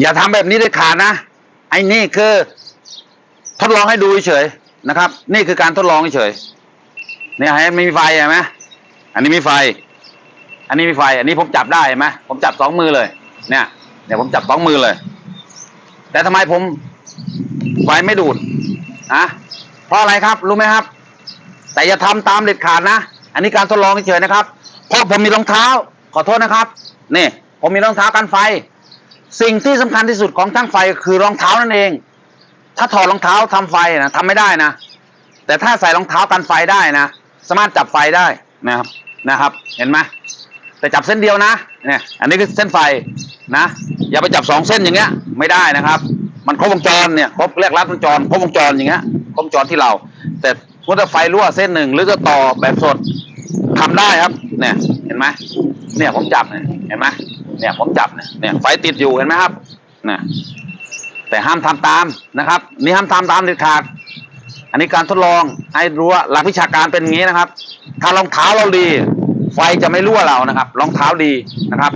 อย่าทำแบบนี้เด็ดขาดนะไอ้นี่คือทดลองให้ดูเฉยนะครับ นี่คือการทดลองเฉยเนี่ยให้ไม่มีไฟเห็นไหมอันนี้มีไฟ อันนี้มีไฟ อันนี้ผมจับได้เห็นไหมผมจับสองมือเลย เนี่ยเนี่ยผมจับสองมือเลย แต่ทำไมผมไฟไม่ดูดอะเพราะอะไรครับรู้ไหมครับ แต่อย่าทำตามเด็ดขาดนะอันนี้การทดลองเฉยนะครับเพราะผมมีรองเท้า ขอโทษนะครับนี่ผมมีรองเท้ากันไฟ สิ่งที่สำคัญที่สุดของช่างไฟคือรองเท้านั่นเอง ถ้าถอดรองเท้าทำไฟนะทำไม่ได้นะ แต่ถ้าใส่รองเท้ากันไฟได้นะ สามารถจับไฟได้นะครับนะครับ เห็นไหมแต่จับเส้นเดียวนะเนี่ยอันนี้คือเส้นไฟนะ อย่าไปจับสองเส้นอย่างเงี้ย ไม่ได้นะครับ มันครบวงจรเนี่ยครบเรียกรัดวงจรครบวงจรอย่างเงี้ยครบวงจรที่เรา แต่เมื่อไฟรั่วเส้นหนึ่งหรือจะต่อแบบสดทำได้ครับ เนี่ยเห็นไหมเนี่ยผมจับเนี่ยเห็นไหม เนี่ยผมจับเนี่ยไฟติดอยู่เห็นไหมครับนี่แต่ห้ามทำตามนะครับ นี่ห้ามทำตามเด็ดขาด อันนี้การทดลองให้รู้ว่าหลักวิชาการเป็นอย่างนี้นะครับ ถ้ารองเท้าเราดี ไฟจะไม่รั่วเรานะครับ รองเท้าดีนะครับ